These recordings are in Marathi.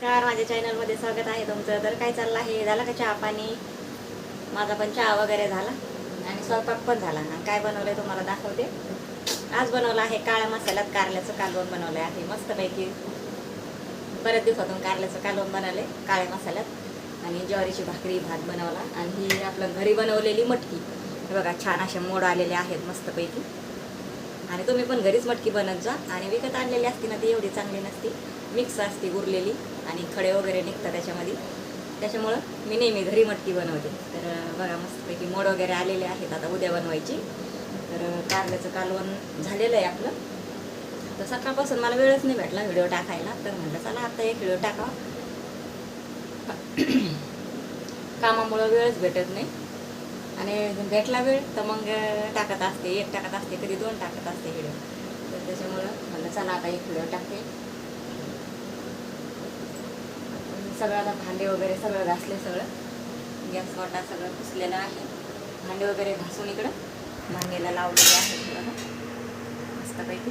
नमस्कार माझ्या चॅनलमध्ये स्वागत आहे तुमचं. तर काय चाललं आहे? झाला का चहा पाणी? माझा पण चहा वगैरे झाला. आणि स्वयंपाक पण झाला आणि काय बनवलंय तुम्हाला दाखवते. आज बनवलं आहे काळ्या मसाल्यात कारल्याचं कालवण बनवलं आहे. मस्तपैकी बऱ्याच दिवसातून कारल्याचं कालवण बनवले काळ्या मसाल्यात. आणि ज्वारीची भाकरी भात बनवला. आणि ही आपलं घरी बनवलेली मटकी. हे बघा छान असे मोड आलेले आहेत मस्तपैकी. आणि तुम्ही पण घरीच मटकी बनत जा. आणि विकत आणलेली असती ना ती एवढी चांगली नसती. मिक्स असते उरलेली. आणि खडे वगैरे निघतात त्याच्यामध्ये. त्याच्यामुळं मी नेहमी घरी मटकी बनवते. तर बघा मस्तपैकी मोड वगैरे आलेले आहेत आता उद्या बनवायची. तर कारल्याचं कालवण झालेलं आहे आपलं. तर सकाळपासून मला वेळच नाही भेटला व्हिडिओ टाकायला. तर म्हटलं चला आता एक व्हिडिओ टाकावा. कामामुळं वेळच भेटत नाही. आणि भेटला वेळ तर मग टाकत असते एक टाकत असते कधी दोन टाकत असते व्हिडिओ. तर त्याच्यामुळं म्हणलं चला आता एक व्हिडिओ टाकते. सगळं आता भांडे वगैरे सगळं घासले सगळं. गॅस वाटा सगळं पुसलेलं आहे. भांडे वगैरे घासून इकडं. भांडेला लावलेले आहे बघा मस्तपैकी.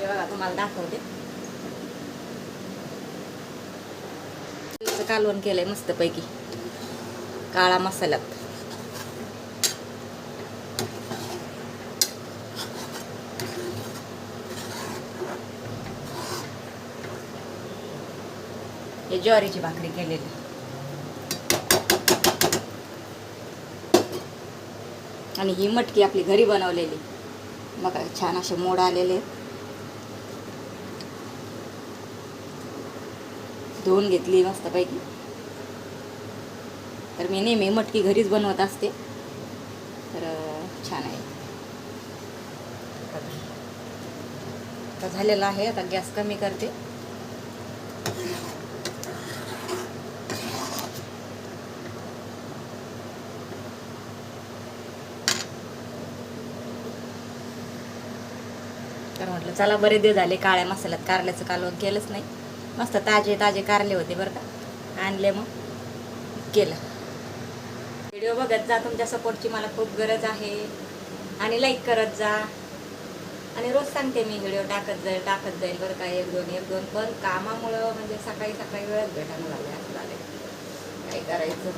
बघा तुम्हाला दाखवते. कालवण केलंय मस्तपैकी. काळा मसाल्यात. हे ज्वारीची भाकरी केलेली. आणि ही मटकी आपली घरी बनवलेली. बघा छान असे मोड आलेले धुवून घेतली मस्तपैकी. तर मी नेहमी मटकी घरीच बनवत असते. तर छान आहे. आता झालेलं आहे आता गॅस कमी करते. तर म्हटलं. चला बरे दिवस झाले काळ्या मसाल्यात कारल्याचं कालवण केलंच नाही. मस्त ताजे ताजे कारले होते बरं का. आणले मग. केलं. व्हिडिओ बघत जा तुमच्या सपोर्टची मला खूप गरज आहे. आणि लाईक करत जा. आणि रोज सांगते मी व्हिडिओ टाकत जाईल टाकत जाईल बरं का. एक दोन एक दोन. पण कामामुळं म्हणजे सकाळी सकाळी वेळच भेटायला झाले असं झाले काय करायचं?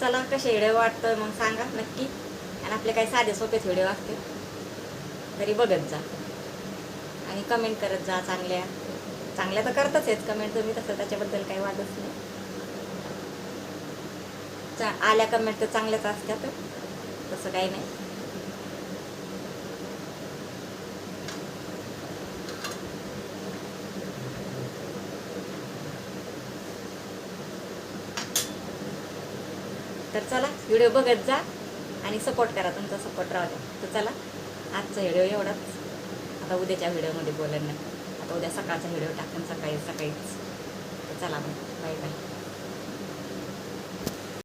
तर चला कसे व्हिडिओ वाटतोय मग सांगा नक्की. आणि आपले काही साधे सोपेच व्हिडिओ असतील तरी बघत जा. आणि कमेंट करत जा चांगल्या. चांगल्या तर करतच आहेत. कमेंट तुम्ही तसं त्याच्याबद्दल काही वादच नाही. चा आल्या कमेंट तर चांगल्याच असतात तसं काही नाही. तर चला व्हिडिओ बघत जा आणि सपोर्ट करा तुमचा सपोर्ट राहू द्या. तर चला आजचा व्हिडिओ एवढाच. आता उद्याच्या व्हिडिओमध्ये बोलेन नाही. आता उद्या सकाळचा व्हिडिओ टाकून सकाळी सकाळीच. तर चला मग बाय बाय